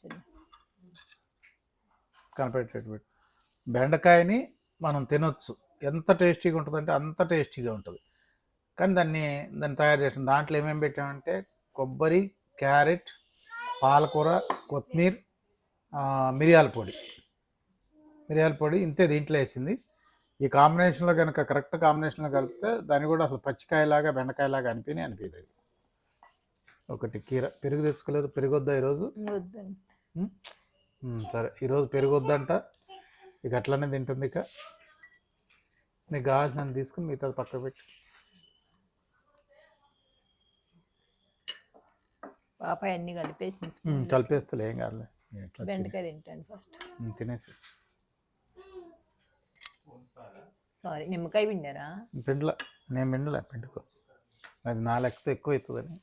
చిన్న పెట్టు. బెండకాయని మనం తినొచ్చు. ఎంత టేస్టీగా ఉంటుందంటే అంత టేస్టీగా ఉంటుంది. కానీ దాన్ని దాన్ని తయారు చేసిన దాంట్లో ఏమేమి పెట్టామంటే కొబ్బరి క్యారెట్ పాలకూర కొత్తిమీర మిరియాల పొడి. మిరియాల పొడి ఇంతే దీంట్లో వేసింది. ఈ కాంబినేషన్లో కనుక కరెక్ట్ కాంబినేషన్లో కలిపితే దాన్ని కూడా అసలు పచ్చికాయలాగా బెండకాయలాగా అనిపించి అనిపించేది ఒకటి కీర పెరుగు తెచ్చుకోలేదు పెరుగు వద్దా ఈరోజు సరే ఈరోజు పెరుగు వద్దంట ఇక అట్లనే తింటుంది ఇక. నీకు కావాల్సినంత తీసుకుని మిగతాది పక్కకు పెట్టి. పాప అన్ని స్పూన్ కలిపేస్తలే ఏం కాదులే. తినే- బెండకాయ తింటాను ఫస్ట్ తినేసి. సారీ నిమ్మకాయ పిండారా? పిండలే నేను పిండలే పిండుకో. అది నా లెక్కతో ఎక్కువ అవుతుందని